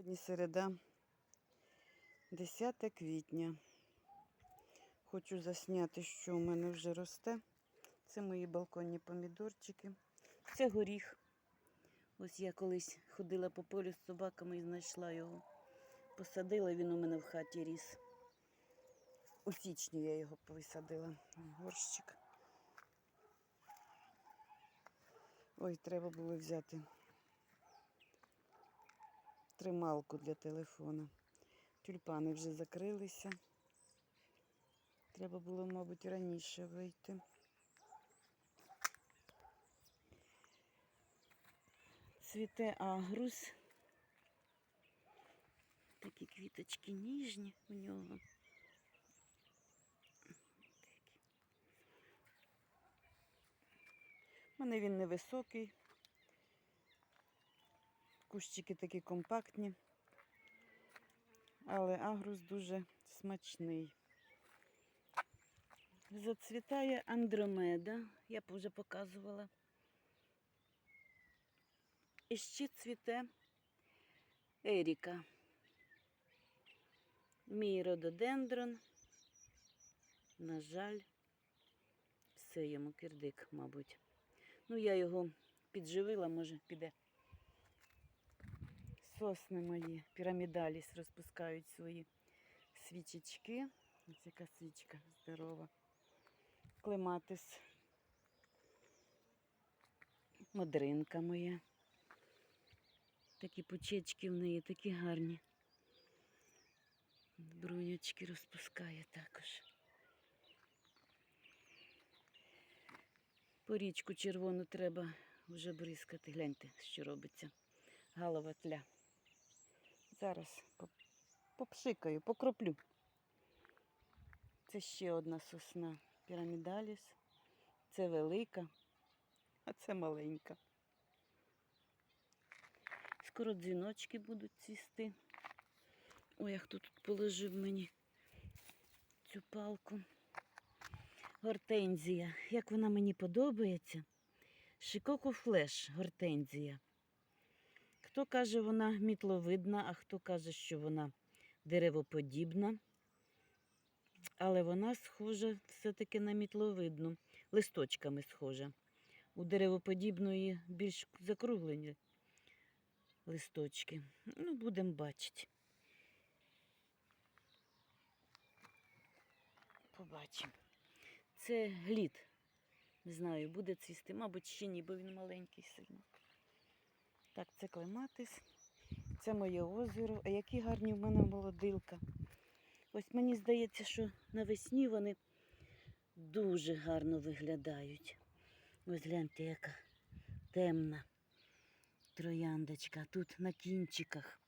Сьогодні середа, 10 квітня. Хочу засняти, що у мене вже росте. Це мої балконні помідорчики. Це горіх. Ось я колись ходила по полю з собаками і знайшла його. Посадила, він у мене в хаті ріс. У січні я його висадила. Горщик. Ой, треба було взяти трималку для телефона. Тюльпани вже закрилися. Треба було, мабуть, раніше вийти. Цвіте агрус. Такі квіточки ніжні у нього. У мене він невисокий. Кущики такі компактні, але агрус дуже смачний. Зацвітає андромеда, я б вже показувала. І ще цвіте еріка. Мій рододендрон. На жаль, все йому кирдик, мабуть. Ну, я його підживила, може, піде. Сосни мої, пірамідаліс розпускають свої свічечки. Ось яка свічка здорова. Клематис. Модринка моя. Такі пучечки в неї, такі гарні. Брунячки розпускає також. Порічку червону треба вже бризкати. Гляньте, що робиться. Галова тля. Зараз поп- попшикаю, покроплю. Це ще одна сосна пірамідаліс. Це велика, а це маленька. Скоро дзвіночки будуть цвісти. Ой, хто тут положив мені цю палку. Гортензія. Як вона мені подобається. Шикоко флеш гортензія. Хто каже, вона мітловидна, а хто каже, що вона деревоподібна. Але вона схожа все-таки на мітловидну, листочками схожа. У деревоподібної більш закруглені листочки. Ну, будемо бачити. Побачимо. Це глід. Не знаю, буде цвісти, мабуть, ще ні, бо він маленький сильно. Так, це клематис. Це моє озеро. А які гарні в мене молодилка. Ось мені здається, що навесні вони дуже гарно виглядають. Ось гляньте, яка темна трояндочка. Тут на кінчиках.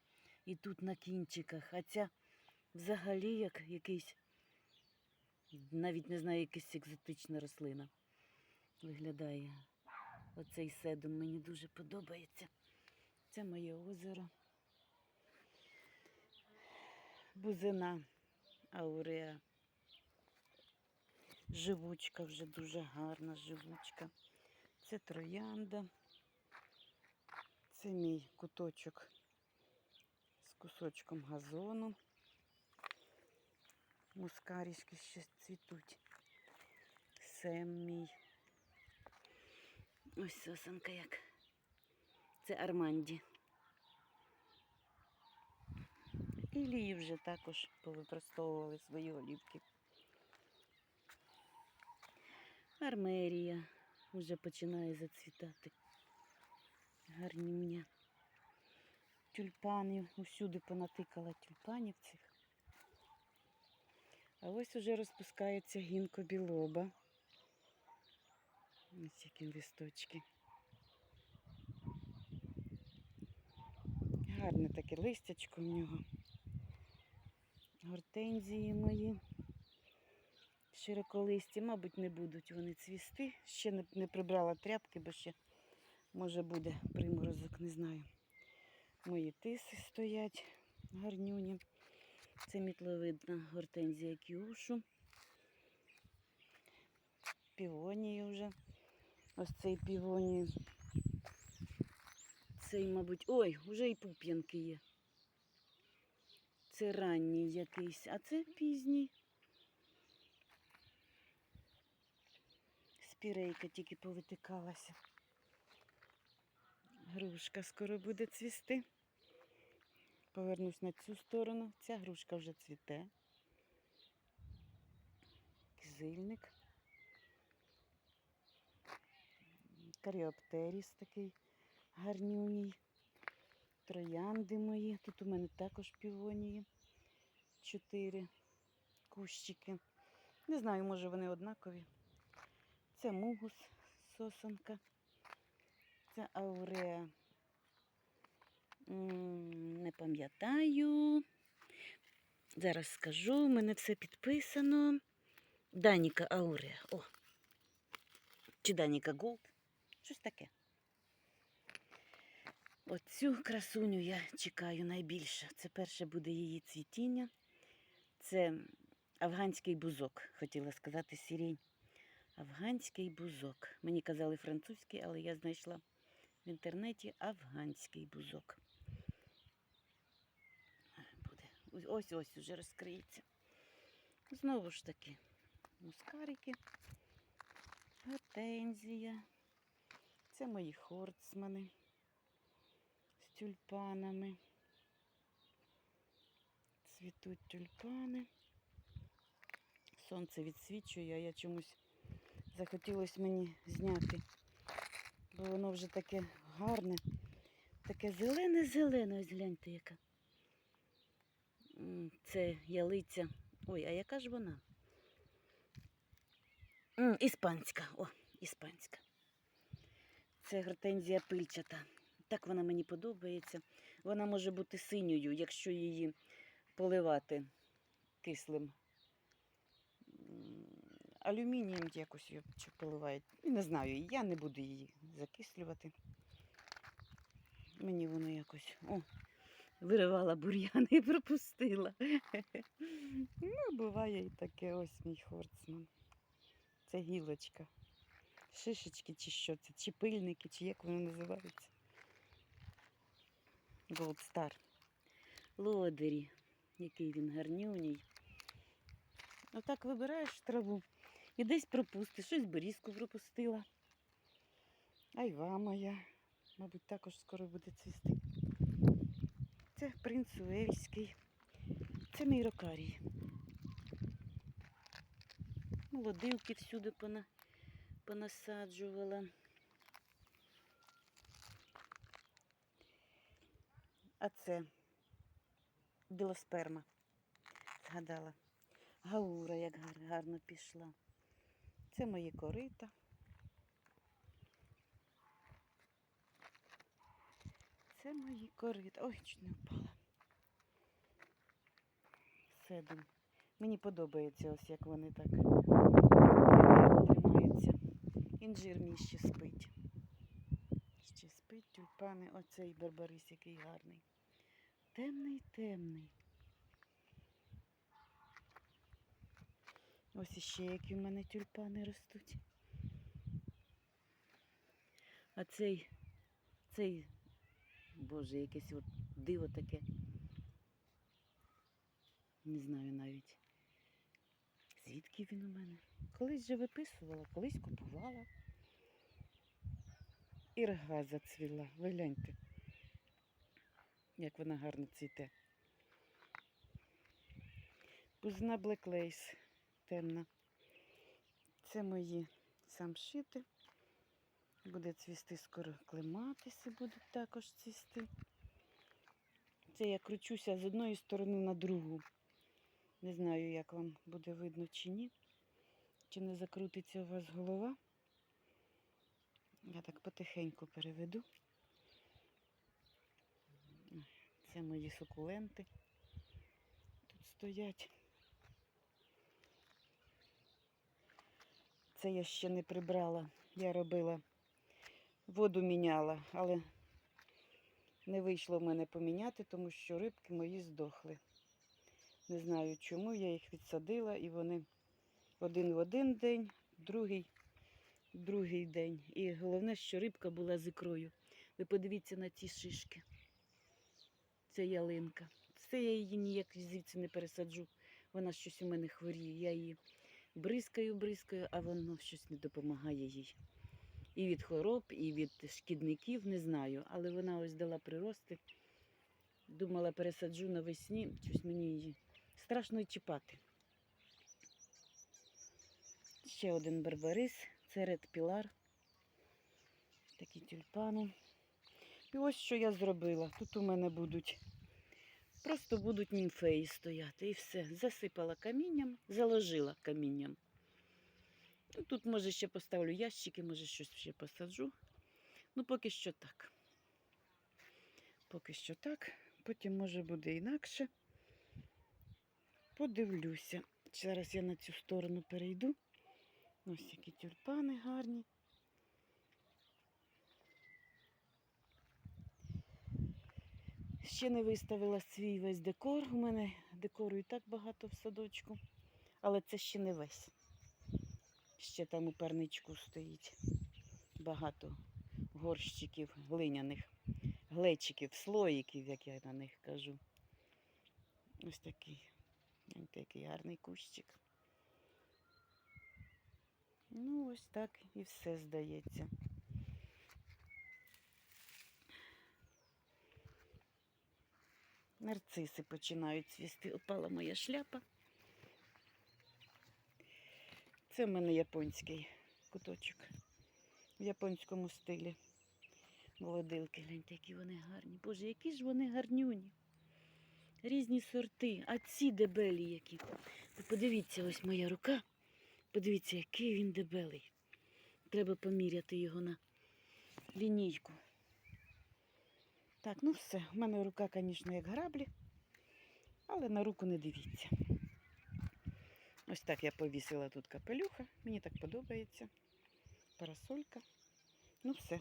І тут на кінчиках. А ця взагалі як якийсь, навіть не знаю, якась екзотична рослина виглядає. Оцей седум мені дуже подобається. Це моє озеро. Бузина ауреа. Живучка вже дуже гарна живучка. Це троянда. Це мій куточок з кусочком газону. Мускарішки ще цвітуть. Сем мій. Ось сосенка як. Це Арманді. І лії вже також повикористовували свої олівки. Армерія вже починає зацвітати. Гарні мені. Тюльпанів усюди понатикала тюльпанів цих. А ось уже розпускається гінко білоба. Ось які листочки. Гарне таке листячко в нього. Гортензії мої. Широколисті, мабуть, не будуть вони цвісти. Ще не, прибрала тряпки, бо ще може буде приморозок, не знаю. Мої тиси стоять гарнюні. Це мітловидна гортензія кіушу. Півонії вже. Ось цей півонії. Цей, мабуть, ой, вже і пуп'янки є. Це ранній якийсь, а це пізній. Спірейка тільки повитикалася. Грушка скоро буде цвісти. Повернусь на цю сторону. Ця грушка вже цвіте. Кизильник. Каріоптеріс такий гарнюній. Троянди мої. Тут у мене також півонії. Чотири кущики. Не знаю, може вони однакові. Це мугус сосонка. Це ауреа. Не пам'ятаю. Зараз скажу, у мене все підписано. Даніка Ауреа. О. Чи Даніка Голд. Щось таке. Оцю красуню я чекаю найбільше. Це перше буде її цвітіння. Це афганський бузок, хотіла сказати сірень. Афганський бузок. Мені казали французький, але я знайшла в інтернеті афганський бузок. Буде. Ось ось уже розкриється. Знову ж таки, мускарики, гортензія. Це мої хорцмани тюльпанами. Цвітуть тюльпани. Сонце відсвічує, а я чомусь захотілося мені зняти, бо воно вже таке гарне, таке зелене-зелене, ось гляньте яка. Це ялиця. Ой, а яка ж вона? Іспанська. О, іспанська. Це гортензія пильчата. Так вона мені подобається. Вона може бути синьою, якщо її поливати кислим алюмінієм якось її поливають. Не знаю, я не буду її закислювати. Мені воно якось. О, виривала бур'яни і пропустила. Ну, буває і таке ось мій хорцман. Це гілочка. Шишечки чи що це, чи пильники, чи як вони називаються. Star. Лодері, який він гарнюній. Отак вибираєш траву і десь пропустиш. Щось берізку пропустила. Айва моя, мабуть, також скоро буде цвісти. Це принц Уельський. Це мій рокарій. Молодилки всюди пона... понасаджувала. А це білосперма. Згадала. Гаура як гар- гарно пішла. Це мої корита. Це мої корита. Ой, чуть не впала. Седум. Мені подобається ось як вони так тримаються. Інжир мій ще спить. Ще спить тюльпани. Оцей барбарис який гарний. Темний, темний. Ось іще які в мене тюльпани ростуть. А цей, цей, боже, якесь от диво таке. Не знаю навіть. Звідки він у мене? Колись же виписувала, колись купувала. Ірга зацвіла. Ви як вона гарно цвіте. Бузна Блеклейс темна. Це мої самшити. Буде цвісти скоро клематиси будуть також цвісти. Це я кручуся з одної сторони на другу. Не знаю, як вам буде видно чи ні. Чи не закрутиться у вас голова. Я так потихеньку переведу. Це мої сукуленти. Тут стоять. Це я ще не прибрала. Я робила, воду міняла, але не вийшло в мене поміняти, тому що рибки мої здохли. Не знаю чому, я їх відсадила і вони один в один день, другий другий день. І головне, що рибка була з ікрою. Ви подивіться на ці шишки. Це ялинка. все, я її ніяк звідси не пересаджу. Вона щось у мене хворіє. Я її бризкаю, бризкаю, а воно щось не допомагає їй. І від хвороб, і від шкідників, не знаю. Але вона ось дала прирости. Думала, пересаджу навесні, щось мені її страшно чіпати. Ще один барбарис, це Ред Пілар. Такі тюльпани. І ось що я зробила. Тут у мене будуть просто будуть німфеї стояти. І все. Засипала камінням, заложила камінням. Ну, Тут, може, ще поставлю ящики, може, щось ще посаджу. Ну, поки що так. Поки що так. Потім, може, буде інакше. Подивлюся. Зараз я на цю сторону перейду. Ось які тюльпани гарні. Ще не виставила свій весь декор. У мене декору і так багато в садочку. Але це ще не весь. Ще там у парничку стоїть багато горщиків глиняних, глечиків, слоїків, як я на них кажу. Ось такий, ось такий гарний кущик. Ну, ось так і все здається. Нарциси починають цвісти. Опала моя шляпа. Це в мене японський куточок. В японському стилі. Молодилки, гляньте, які вони гарні. Боже, які ж вони гарнюні. Різні сорти. А ці дебелі які. Ви подивіться, ось моя рука. Подивіться, який він дебелий. Треба поміряти його на лінійку. Так, ну все. У мене рука, звісно, як граблі, але на руку не дивіться. Ось так я повісила тут капелюха. Мені так подобається. Парасолька. Ну все.